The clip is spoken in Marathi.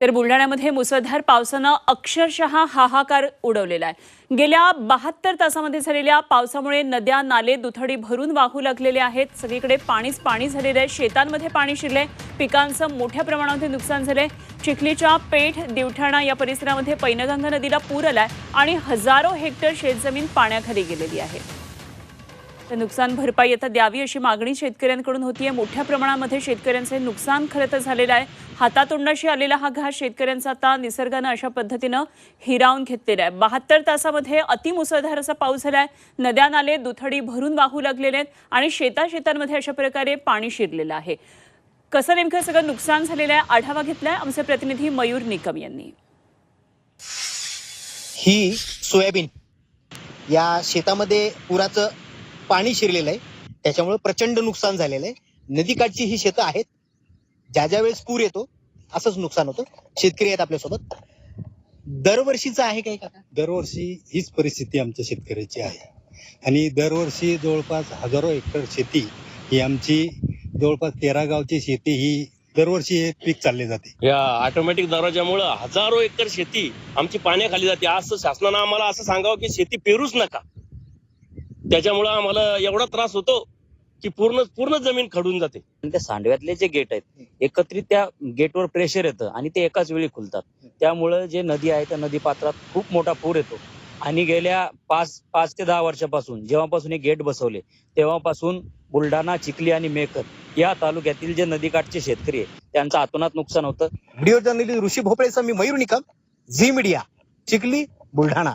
तर बुलढाण्यामध्ये मुसळधार पावसानं अक्षरशः हाहाकार उडवलेला आहे. गेल्या बहात्तर तासामध्ये झालेल्या पावसामुळे नद्या नाले दुथडी भरून वाहू लागलेले आहेत. सगळीकडे पाणीच पाणी झालेलं आहे. शेतांमध्ये पाणी शिरले पिकांचं मोठ्या प्रमाणामध्ये नुकसान झालंय. चिखलीच्या पेठ दिवठाणा या परिसरामध्ये पैनगंगा नदीला पूर आलाय आणि हजारो हेक्टर शेतजमीन पाण्याखाली गेलेली आहे. तर नुकसान भरपाई आता द्यावी अशी मागणी शेतकऱ्यांकडून होतीये मोठ्या प्रमाणामध्ये शेतकऱ्यांचे नुकसान खरं तर झालेलं आहे. हातातोंडाशी आलेला हा घास शेतकऱ्यांचा आता निसर्गानं अशा पद्धतीनं हिरावून घेतलेला आहे. बहात्तर तासामध्ये अतिमुसळधार असा पाऊस झाला आहे नद्या नाले दुथडी भरून वाहू लागलेले आहेत आणि शेता शेतांमध्ये अशा प्रकारे पाणी शिरलेलं आहे. कसं नेमकं सगळं नुकसान झालेलं आहे आढावा घेतलाय आमचे प्रतिनिधी मयूर निकम यांनी. ही सोयाबीन या शेतामध्ये पुराचं पाणी शिरलेलं आहे. त्याच्यामुळे प्रचंड नुकसान झालेलं आहे. नदीकाठची ही शेतं आहेत. ज्या ज्या वेळेस पूर येतो असंच नुकसान होतं. शेतकरी आहेत आपल्यासोबत. दरवर्षीचं आहे काही काका दरवर्षी हीच परिस्थिती आमच्या शेतकऱ्याची आहे. आणि दरवर्षी जवळपास हजारो हेक्टर शेती ही आमची जवळपास तेरा गावची शेती ही दरवर्षी हे पीक चालले जाते. या ऑटोमॅटिक दरवाजामुळं हजारो एकर शेती आमची पाण्याखाली जाते. असं शासनानं आम्हाला असं सांगावं की शेती पेरूच नका. त्याच्यामुळं आम्हाला एवढा त्रास होतो की पूर्ण पूर्ण जमीन खडून जाते. आणि त्या सांडव्यातले जे गेट आहेत एकत्रित त्या गेटवर प्रेशर येतं आणि ते एकाच वेळी खुलतात. त्यामुळं जे नदी आहे त्या नदी पात्रात खूप मोठा पूर येतो. आणि गेल्या पाच पाच ते दहा वर्षापासून जेव्हापासून हे गेट बसवले तेव्हापासून बुलढाणा चिखली आणि मेकर या तालुक्यातील जे नदीकाठचे शेतकरी आहे त्यांचं अतोनात नुकसान होतं. व्हिडिओ जर्नलिस्ट ऋषी भोपळेचा मी मयूर निकम झी मीडिया चिखली बुलढाणा.